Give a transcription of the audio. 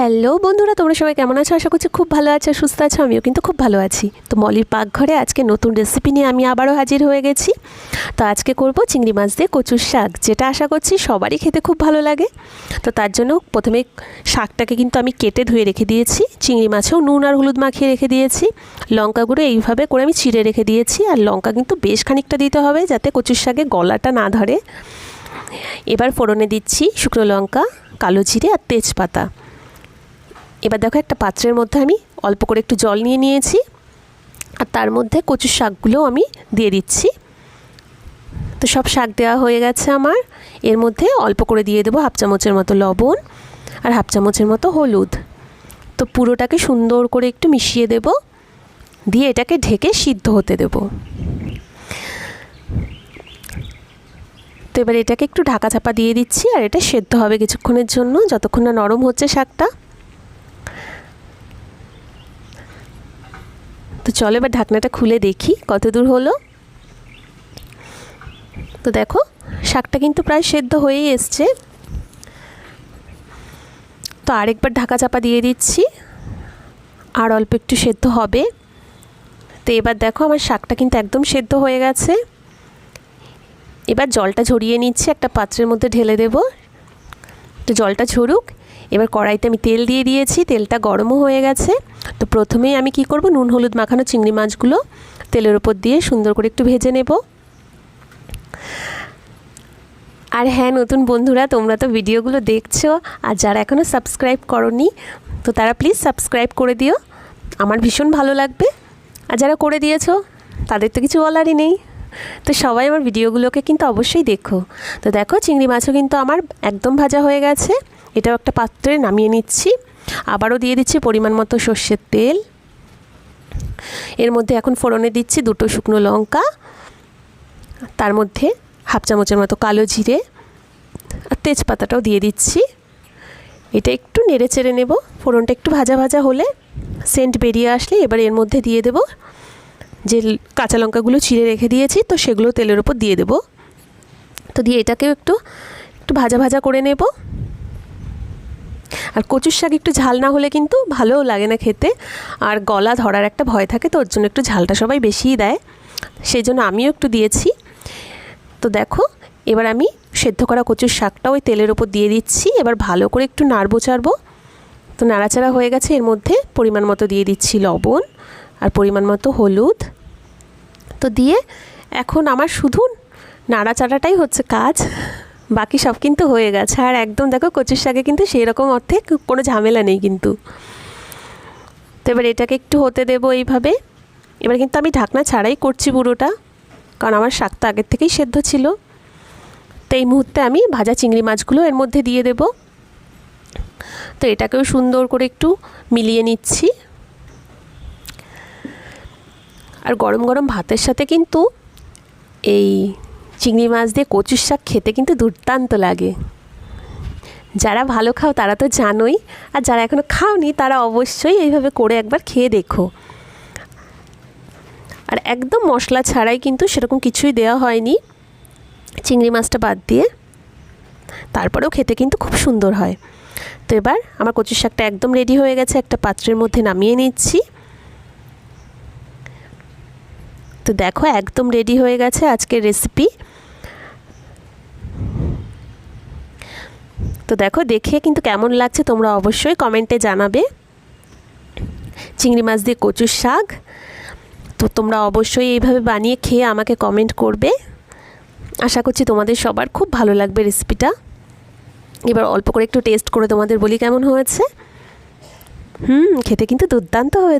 Hello বন্ধুরা, তোমরা সবাই কেমন আছো? আশা করছি খুব ভালো আছো, সুস্থ আছো, আমিও কিন্তু খুব ভালো আছি। তো মলির পাকঘরে আজকে নতুন রেসিপি নিয়ে আমি আবারও হাজির হয়ে গেছি। তো আজকে করব চিংড়ি মাছ দিয়ে কচুর শাক, যেটা আশা করছি সবারই খেতে খুব ভালো লাগে। তো তার জন্য প্রথমে শাকটাকে কিন্তু আমি কেটে ধুয়ে রেখে দিয়েছি। চিংড়ি মাছেও নুন আর হলুদ মাখিয়ে রেখে দিয়েছি। লঙ্কা গুঁড়ো এইভাবে করে আমি চিড়ে রেখে দিয়েছি। আর লঙ্কা কিন্তু বেশ খানিকটা দিতে হবে, যাতে কচুর শাকে গলাটা না ধরে। এবার ফোড়নে দিচ্ছি শুকনো লঙ্কা, কালো জিরে আর তেজপাতা। এবার দেখো একটা পাত্রের মধ্যে আমি অল্প করে একটু জল নিয়ে নিয়েছি, আর তার মধ্যে কচুর শাকগুলো আমি দিয়ে দিচ্ছি। তো সব শাক দেওয়া হয়ে গেছে আমার। এর মধ্যে অল্প করে দিয়ে দেবো হাফ চামচের মতো লবণ আর হাফ চামচের মতো হলুদ। তো পুরোটাকে সুন্দর করে একটু মিশিয়ে দেব, দিয়ে এটাকে ঢেকে সিদ্ধ হতে দেব। তো এবার এটাকে একটু ঢাকা চাপা দিয়ে দিচ্ছি, আর এটা সেদ্ধ হবে কিছুক্ষণের জন্য, যতক্ষণ না নরম হচ্ছে শাকটা। তো চলো এবার ঢাকনাটা খুলে দেখি কত দূর হলো। তো দেখো, শাকটা কিন্তু প্রায় সেদ্ধ হয়েই এসছে। তো আরেকবার ঢাকা চাপা দিয়ে দিচ্ছি, আর অল্প একটু সেদ্ধ হবে। তো এবার দেখো, আমার শাকটা কিন্তু একদম সেদ্ধ হয়ে গেছে। এবার জলটা ঝরিয়ে নিচ্ছি, একটা পাত্রের মধ্যে ঢেলে দেব। তো জলটা ঝরুক এবার কড়াইতে আমি তেল দিয়ে দিয়েছি, তেলটা গরমও হয়ে গেছে। তো প্রথমেই আমি কি করব? নুন, হলুদ মাখানো চিংড়ি মাছগুলো তেলের ওপর দিয়ে সুন্দর করে একটু ভেজে নেব। আর হ্যাঁ নতুন বন্ধুরা, তোমরা তো ভিডিওগুলো দেখছ, আর যারা এখনও সাবস্ক্রাইব করনি, তো তারা প্লিজ সাবস্ক্রাইব করে দিও। আমার ভীষণ ভালো লাগবে। আর যারা করে দিয়েছ, তাদের তো কিছু বলারই নেই। তো সবাই আমার ভিডিওগুলোকে কিন্তু অবশ্যই দেখো। তো দেখো, চিংড়ি মাছও কিন্তু আমার একদম ভাজা হয়ে গেছে। এটাও একটা পাত্রে নামিয়ে নিচ্ছি। আবারও দিয়ে দিচ্ছি পরিমাণ মতো সর্ষের তেল। এর মধ্যে এখন ফোড়নে দিচ্ছি দুটো শুকনো লঙ্কা। তার মধ্যে হাফ চামচের মতো কালো জিরে। আর তেজপাতাটাও দিয়ে দিচ্ছি। এটা একটু নেড়ে চেড়ে নেব। ফোড়নটা একটু ভাজা ভাজা হলে সেন্ট বেরিয়ে আসলে এবার এর মধ্যে দিয়ে দেব যে কাঁচা লঙ্কাগুলো চিড়ে রেখে দিয়েছি, তো সেগুলো তেলের ওপর দিয়ে দেব। তো দিয়ে এটাকেও একটু একটু ভাজা ভাজা করে নেব। আর কচুর শাক একটু ঝাল না হলে কিন্তু ভালোও লাগে না খেতে। আর গলা ধরার একটা ভয় থাকে, তো ওর জন্য একটু ঝালটা সবাই বেশিই দেয়। সেই জন্য আমিও একটু দিয়েছি। তো দেখো, এবার আমি সেদ্ধ করা কচুর শাকটা ওই তেলের ওপর দিয়ে দিচ্ছি। এবার ভালো করে একটু নাড়বো চাড়বো। তো নাড়াচাড়া হয়ে গেছে, এর মধ্যে পরিমাণ মতো দিয়ে দিচ্ছি লবণ আর পরিমাণ মতো হলুদ। তো দিয়ে এখন আমার শুধু নাড়াচাড়াটাই হচ্ছে কাজ। বাকি সব কিন্তু হয়ে গেছে। আর একদম দেখো কচুর শাকে কিন্তু সেই রকম অর্থে কোনো ঝামেলা নেই কিন্তু। তো এবার এটাকে একটু হতে দেবো এইভাবে। এবার কিন্তু আমি ঢাকনা ছাড়াই করছি পুরোটা, কারণ আমার শাক তো আগের থেকেই সেদ্ধ ছিল। তো এই মুহূর্তে আমি ভাজা চিংড়ি মাছগুলো এর মধ্যে দিয়ে দেব। তো এটাকেও সুন্দর করে একটু মিলিয়ে নিচ্ছি। আর গরম গরম ভাতের সাথে কিন্তু এই চিংড়ি মাছ দিয়ে কচুর শাক খেতে কিন্তু দুর্দান্ত লাগে। যারা ভালো খাও তারা তো জানোই, আর যারা এখনও খাওনি তারা অবশ্যই এইভাবে করে একবার খেয়ে দেখো। আর একদম মশলা ছাড়াই কিন্তু সেরকম কিছুই দেওয়া হয়নি। চিংড়ি মাছটা বাদ দিয়ে তারপরেও খেতে কিন্তু খুব সুন্দর হয়। তো এবার আমার কচুর শাকটা একদম রেডি হয়ে গেছে, একটা পাত্রের মধ্যে নামিয়ে নিচ্ছি। তো দেখো, একদম রেডি হয়ে গেছে আজকের রেসিপি তো দেখো, দেখে কিন্তু কেমন লাগছে তোমরা অবশ্যই কমেন্টে জানাবে। চিংড়ি মাছ দিয়ে কচুর শাক। তো তোমরা অবশ্যই এইভাবে বানিয়ে খেয়ে আমাকে কমেন্ট করবে। আশা করছি তোমাদের সবার খুব ভালো লাগবে রেসিপিটা এবার অল্প করে একটু টেস্ট করে তোমাদের বলি কেমন হয়েছে। হুম, খেতে কিন্তু দুর্দান্ত হয়েছে।